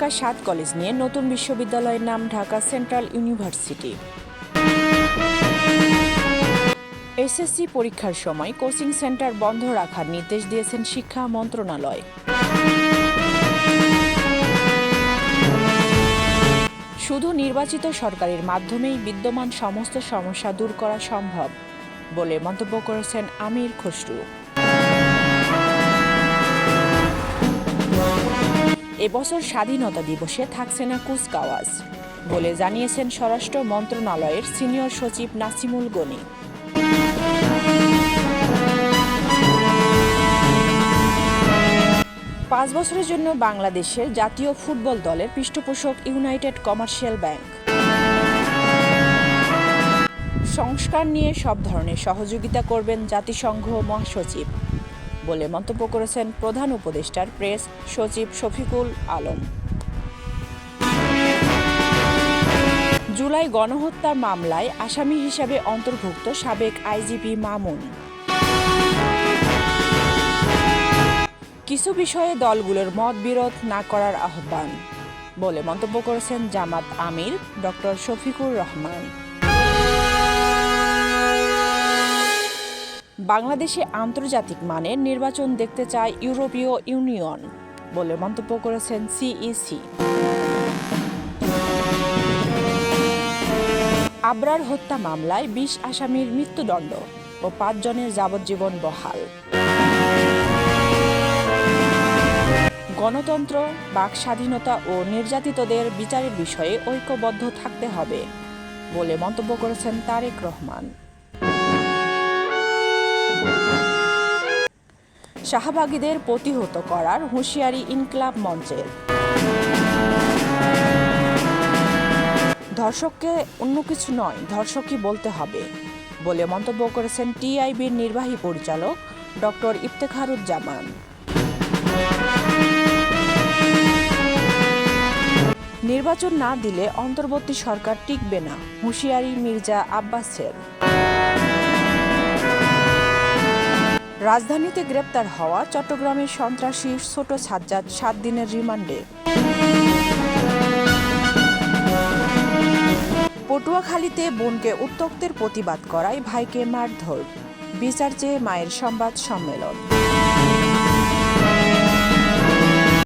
ঢাকা সাত কলেজ নিয়ে নতুন বিশ্ববিদ্যালয়ের নাম ঢাকা সেন্ট্রাল ইউনিভার্সিটি। এসএসসি পরীক্ষার সময় কোচিং সেন্টার বন্ধ রাখার নির্দেশ দিয়েছেন শিক্ষা মন্ত্রণালয়। শুধু নির্বাচিত সরকারের মাধ্যমেই বিদ্যমান সমস্ত সমস্যা দূর করা সম্ভব, বলে মন্তব্য করেছেন আমির খসরু। এবছর স্বাধীনতা দিবসে থাকছে না কুচকাওয়াজ, বলে জানিয়েছেন স্বরাষ্ট্র মন্ত্রণালয়ের সিনিয়র সচিব নাসিমুল গনি। পাঁচ বছরের জন্য বাংলাদেশের জাতীয় ফুটবল দলের পৃষ্ঠপোষক ইউনাইটেড কমার্শিয়াল ব্যাংক। সংস্কার নিয়ে সব ধরনের সহযোগিতা করবেন জাতিসংঘ মহাসচিব। বলে মন্তব্য করেছেন প্রধান উপদেষ্টার প্রেস সচিব শফিকুল আলম। জুলাই গণহত্যা মামলায় আসামি হিসাবে অন্তর্ভুক্ত সাবেক আইজিপি মামুন। কিছু বিষয়ে দলগুলোর মত বিরোধ না করার আহ্বান, বলে মন্তব্য করেছেন জামাত আমির ডক্টর শফিকুর রহমান। বাংলাদেশে আন্তর্জাতিক মানের নির্বাচন দেখতে চায় ইউরোপীয় ইউনিয়ন বলে মন্তব্য করেছেন সিইসি। আবরার হত্যা মামলায় বিশ আসামির মৃত্যুদণ্ড ও পাঁচজনের যাবজ্জীবন বহাল। গণতন্ত্র, বাক স্বাধীনতা ও নির্যাতিতদের বিচারের বিষয়ে ঐক্যবদ্ধ থাকতে হবে বলে মন্তব্য করেছেন তারেক রহমান। শাহবাগীদের প্রতিহত করার হুঁশিয়ারি ইনকলাব মঞ্চের। ধর্ষককে অন্য কিছু নয়, ধর্ষকই বলতে হবে বলে মন্তব্য করেছেন টিআইবির নির্বাহী পরিচালক ডক্টর ইফতেখারুজ্জামান। নির্বাচন না দিলে অন্তর্বর্তী সরকার টিকবে না, হুঁশিয়ারি মির্জা আব্বাসের। রাজধানীতে গ্রেপ্তার হওয়া চট্টগ্রামের সন্ত্রাসী ছোট সাজ্জাদ সাত দিনের রিমান্ডে। পটুয়াখালীতে বোনকে উত্তক্তের প্রতিবাদ করায় ভাইকে মারধর। বিচার চেয়ে মায়ের সংবাদ সম্মেলন।